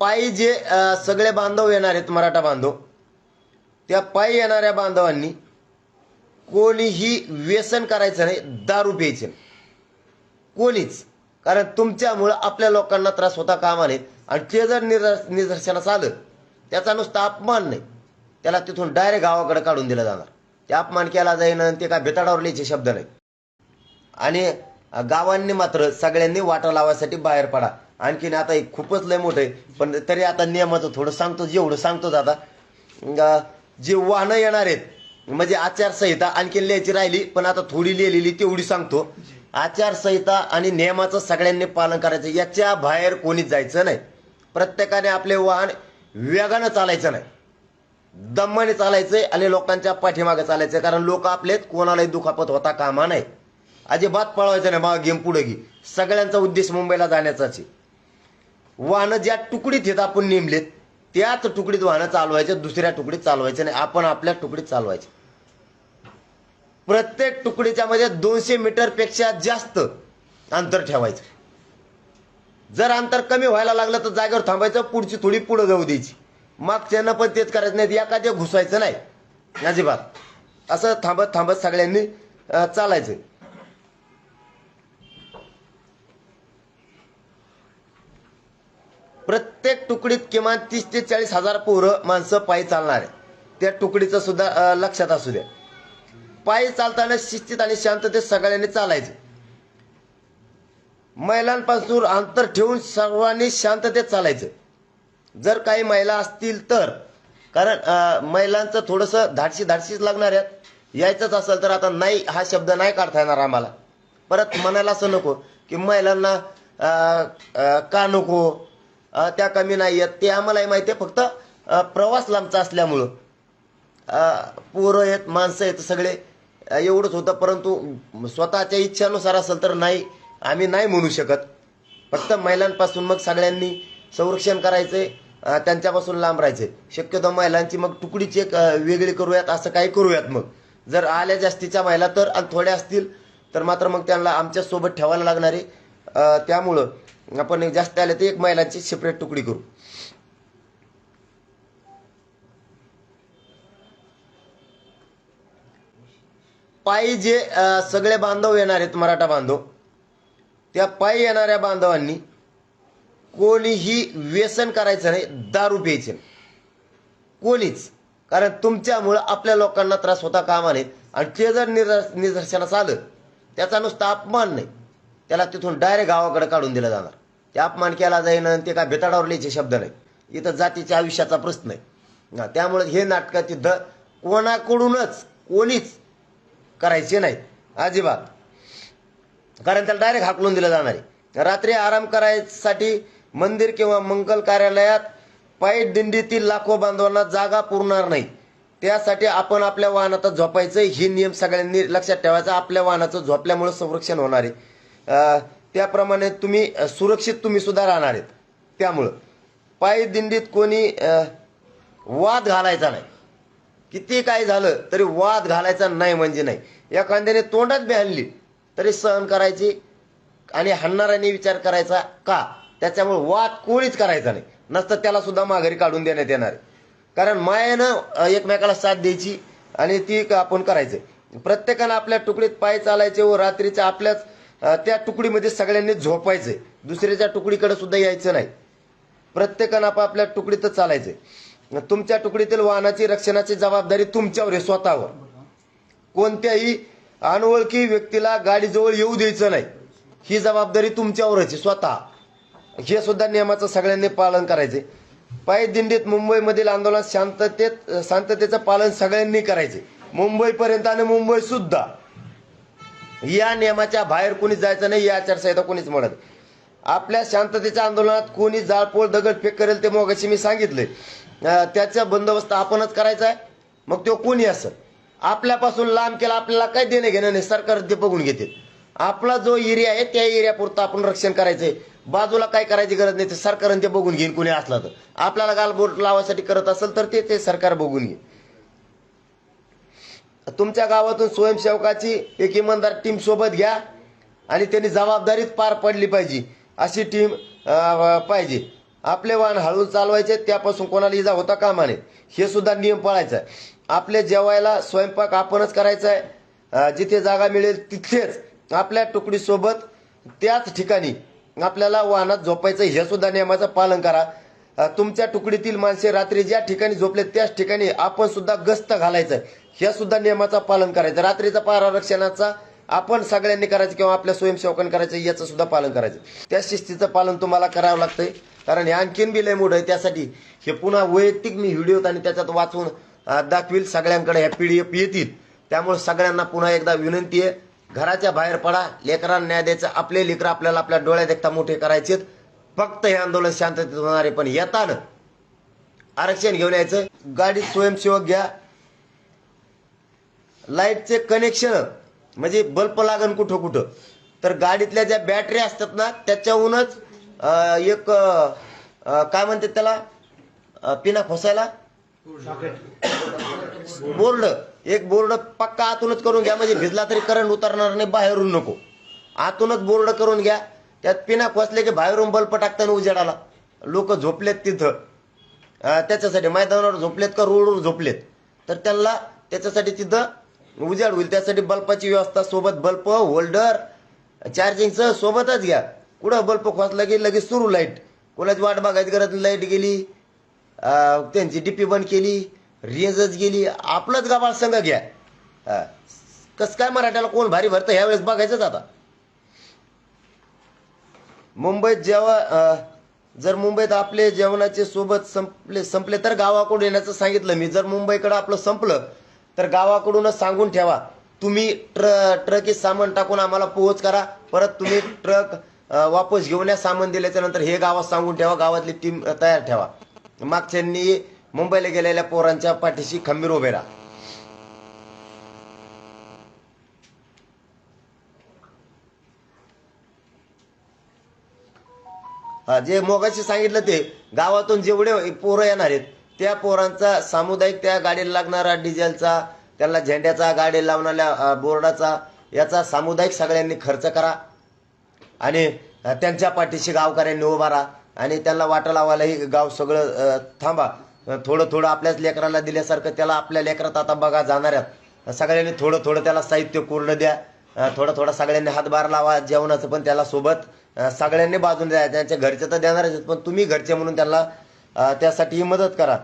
पायी जे सगळे बांधव येणार आहेत मराठा बांधव त्या पायी येणाऱ्या बांधवांनी कोणीही व्यसन करायचं नाही दारू प्यायचे. कोणीच. कारण तुमच्यामुळं आपल्या लोकांना त्रास होता कामा नये. आणि ते जर निदर्श निदर्शनास आलं त्याचा नुसता अपमान नाही. त्याला तिथून डायरेक्ट गावाकडे काढून दिलं जाणार. ते अपमान केला जाईन आणि ते काय बेताडावर लिहायचे शब्द नाही. आणि गावांनी मात्र सगळ्यांनी वाटा लावायसाठी बाहेर पडा. आणखीन आता हे खूपच लय मोठं आहे. पण तरी आता नियमाचं थोडं सांगतो जेवढं सांगतोच आता जे वाहनं येणार आहेत म्हणजे आचारसंहिता आणखीन लिहायची राहिली पण आता थोडी लिहिलेली तेवढी सांगतो. आचारसंहिता आणि नियमाचं सगळ्यांनी पालन करायचं. याच्या बाहेर कोणीच जायचं नाही. प्रत्येकाने आपले वाहन वेगानं चालायचं नाही. दम्माने चालायचंय आणि लोकांच्या पाठीमागे चालायचं कारण लोक आपलेच कोणालाही दुखापत होता कामा नाही अजिबात पळवायचं नाही. मागे गेम पुढे घे. सगळ्यांचा उद्देश मुंबईला जाण्याचाच आहे. वाहनं ज्या तुकडीत येत आपण नेमलेत त्याच तुकडीत वाहनं चालवायचे दुसऱ्या तुकडीत चालवायचे नाही आपण आपल्या तुकडीत चालवायचे. प्रत्येक तुकडीच्या मध्ये दोनशे मीटरपेक्षा जास्त अंतर ठेवायचं. जर अंतर कमी व्हायला लागलं तर जागेवर थांबायचं पुढची थोडी पुढं जाऊ द्यायची. मागच्यानं पण तेच करायचं नाही एखाद्या घुसायचं नाही. अजिबात. असं थांबत थांबत सगळ्यांनी चालायचं. प्रत्येक तुकडीत किमान तीस ते चाळीस हजार पोरं माणसं पायी चालणार आहे त्या तुकडीचं सुद्धा लक्षात असू द्या. पायी चालताना शिस्तीत आणि शांततेत सगळ्यांनी चालायचं. महिलांपासून अंतर ठेवून सर्वांनी शांततेत चालायचं. जर काही महिला असतील तर कारण महिलांचं थोडंसं धाडशी धाडशीच लागणार आहेत. यायचंच असेल तर आता नाही हा शब्द नाही काढता येणार आम्हाला. परत म्हणायला असं नको की महिलांना का नको? त्या कमी नाही आहेत ते आम्हालाही माहिती आहे फक्त प्रवास लांबचा असल्यामुळं. पोरं आहेत माणसं आहेत सगळे. एवढंच होतं परंतु स्वतःच्या इच्छानुसार असेल तर नाही. आम्ही नाही म्हणू शकत. फक्त महिलांपासून मग सगळ्यांनी संरक्षण करायचंय त्यांच्यापासून लांब राहायचंय. शक्यतो महिलांची मग तुकडीची एक वेगळी करूयात असं काही करूयात मग. जर आल्या जास्तीच्या महिला तर आणि थोड्या असतील तर मात्र मग त्यांना आमच्यासोबत ठेवायला लागणार. आहे त्यामुळं आपण एक जास्त आले तर एक महिलांची सेपरेट तुकडी करू. पायी जे सगळे बांधव येणार आहेत मराठा बांधव त्या पायी येणाऱ्या बांधवांनी कोणीही व्यसन करायचं नाही दारू प्यायचं कोणीच. कारण तुमच्यामुळं आपल्या लोकांना त्रास होता कामा नये. आणि ते जर निदर्श निदर्शनास आलं त्याचा नुसता अपमान नाही. त्याला तिथून डायरेक्ट गावाकडे काढून दिलं जाणार. ते अपमान केला जाईन आणि ते काय बेताडावर लिहायचे शब्द नाही. इथं जातीच्या आयुष्याचा प्रश्न आहे. त्यामुळे हे नाटकाची द कोणाकडूनच कोणीच करायचे नाहीत. अजिबात. कारण त्याला डायरेक्ट हाकलून दिलं जाणार आहे. रात्री आराम करायसाठी मंदिर किंवा मंगल कार्यालयात पायदिंडीतील लाखो बांधवांना जागा पुरणार नाही. त्यासाठी आपण आपल्या वाहनातच झोपायचं ही नियम सगळ्यांनी लक्षात ठेवायचा. आपल्या वाहनाचं झोपल्यामुळे संरक्षण होणार आहे. त्याप्रमाणे तुम्ही सुरक्षित तुम्ही सुद्धा राहणार आहेत. त्यामुळं पायी दिंडीत कोणी वाद घालायचा नाही. किती काय झालं तरी वाद घालायचा नाही म्हणजे नाही. एखाद्याने तोंडात बी हल्ली तरी सहन करायची आणि हाणणाऱ्याने विचार करायचा का? त्याच्यामुळे वाद कोणीच करायचा नाही. नसतं त्याला सुद्धा माघारी काढून देण्यात येणार आहे. कारण मायानं एकमेकाला साथ द्यायची आणि ती आपण करायचं प्रत्येकानं आपल्या तुकडीत पाय चालायचे व रात्रीच्या आपल्याच त्या तुकडीमध्ये सगळ्यांनी झोपायचंय. दुसऱ्याच्या तुकडीकडे सुद्धा यायचं नाही. प्रत्येकानं आपापल्या तुकडीतच चालायचंय. तुमच्या तुकडीतील वाहनाची रक्षणाची जबाबदारी तुमच्यावर आहे स्वतःवर. कोणत्याही अनोळखी व्यक्तीला गाडीजवळ येऊ द्यायचं नाही. ही जबाबदारी तुमच्यावरच आहे स्वतः. हे सुद्धा नियमाचं सगळ्यांनी पालन करायचे पायी दिंडीत मुंबईमधील आंदोलन शांततेत शांततेचं पालन सगळ्यांनी करायचे मुंबईपर्यंत आणि मुंबई सुद्धा. या नियमाच्या बाहेर कुणीच जायचं नाही या आचारसंहिता कोणीच म्हणत. आपल्या शांततेच्या आंदोलनात कोणी जाळपोळ दगडफेक करेल ते मोगाशी मी सांगितले त्याचा बंदोबस्त आपणच करायचा आहे. मग तो कोणी असं आपल्यापासून लांब केला आपल्याला काय देणे घेणं नाही सरकार ते बघून घेते. आपला जो एरिया आहे त्या एरियापुरतं आपण रक्षण करायचंय. बाजूला काय करायची गरज नाही ते सरकारने ते बघून घेईन कोणी असला तर. आपल्याला गालबोट लावायसाठी करत असेल तर ते ते सरकार बघून घेईन तुमच्या गावातून स्वयंसेवकाची एक इमानदार टीम सोबत घ्या आणि त्यांनी जबाबदारीत पार पडली पाहिजे. अशी टीम पाहिजे. आपले वाहन हळू चालवायचे त्यापासून कोणाला इजा होता कामा नये. हे सुद्धा नियम पाळायचा. आहे आपले जेवायला स्वयंपाक आपणच करायचा आहे. जिथे जागा मिळेल तिथेच आपल्या तुकडीसोबत त्याच ठिकाणी आपल्याला वाहनात झोपायचं हे सुद्धा नियमाचं पालन करा. तुमच्या तुकडीतील माणसे रात्री ज्या ठिकाणी झोपले त्याच ठिकाणी आपण सुद्धा गस्त घालायचं. ह्या सुद्धा नियमाचं पालन करायचं. रात्रीचा पारारक्षणाचा आपण सगळ्यांनी करायचं किंवा आपल्या स्वयंसेवकांनी करायचं याचं सुद्धा पालन करायचं. त्या शिस्तीचं पालन तुम्हाला करावं लागतंय. कारण हे आणखीन बी लय मोठं आहे. त्यासाठी हे पुन्हा वैयक्तिक मी व्हिडिओ आणि त्याच्यात वाचून दाखवील. सगळ्यांकडे ह्या पीडीएफ येतील. त्यामुळे सगळ्यांना पुन्हा एकदा विनंती आहे. घराच्या बाहेर पडा. लेकरांना न्याय द्यायचं. आपले लेकरं आपल्याला आपल्या डोळ्यात देखता मोठे करायचे फक्त हे आंदोलन शांततेत होणार आहे पण येताना आरक्षण घेऊन यायचं. गाडीत स्वयंसेवक घ्या. लाईटचे कनेक्शन म्हणजे बल्ब लागन कुठं कुठं. तर गाडीतल्या ज्या बॅटरी असतात ना त्याच्याहूनच एक काय म्हणतात त्याला? पिना फसायला. बोर्ड. एक बोर्ड पक्का आतूनच करून घ्या म्हणजे भिजला तरी करंट उतरणार नाही बाहेरून नको. आतूनच बोर्ड करून घ्या. त्यात पिना खोचले की बाहेरून बल्ब टाकताना उजेडाला. लोक झोपलेत तिथं. त्याच्यासाठी मैदानावर झोपलेत का रोडवर झोपलेत? तर त्यांना त्याच्यासाठी तिथं उजाड होईल. त्यासाठी बल्बाची व्यवस्था सोबत बल्ब होल्डर चार्जिंगचं सोबतच घ्या. कुठं बल्ब खोचला की लगेच सुरू लाइट. कोणाची वाट बघायची गरज लाइट गेली. त्यांची डीपी बंद केली. रेंजच गेली. आपलंच गावाला संघ घ्या. कस कसं काय मराठ्याला कोण भारी भरतं? ह्यावेळेस बघायचंच आता. मुंबईत जेव्हा जर मुंबईत आपले जेवणाचे सोबत संपले संपले तर गावाकडून येण्याचं सांगितलं. मी जर मुंबईकडं आपलं संपलं तर गावाकडूनच सांगून ठेवा. तुम्ही ट्र ट्रकीत सामान टाकून आम्हाला पोहोच करा. परत तुम्ही ट्रक वापस घेऊन या सामान दिल्याच्या नंतर हे गावात सांगून ठेवा. गावातली टीम तयार ठेवा. मागच्यांनी मुंबईला गेलेल्या पोरांच्या पाठीशी खंबीर उभे राहा. जे मोगाशी सांगितलं ते गावातून जेवढे पोरं येणार आहेत त्या पोरांचा सामुदायिक त्या गाडीला लागणारा डिझेलचा त्याला झेंड्याचा गाडी लावणाऱ्या बोर्डाचा याचा सामुदायिक सगळ्यांनी खर्च करा. आणि त्यांच्या पाठीशी गावकऱ्यांनी उभा राहा. आणि त्यांना वाटा लावायलाही गाव सगळं थांबा. थोडं थोडं आपल्याच लेकराला दिल्यासारखं त्याला आपल्या लेकरात आता बघा जाणाऱ्यात सगळ्यांनी थोडं थोडं त्याला साहित्य पूर्ण द्या. थोडा थोडा सगळ्यांनी हातभार लावा जेवणाचं पण त्याला सोबत. सगळ्यांनी बाजून द्या त्यांच्या घरचे तर देणारच आहेत, पण तुम्ही घरचे म्हणून त्यांना त्यासाठी मदत करा.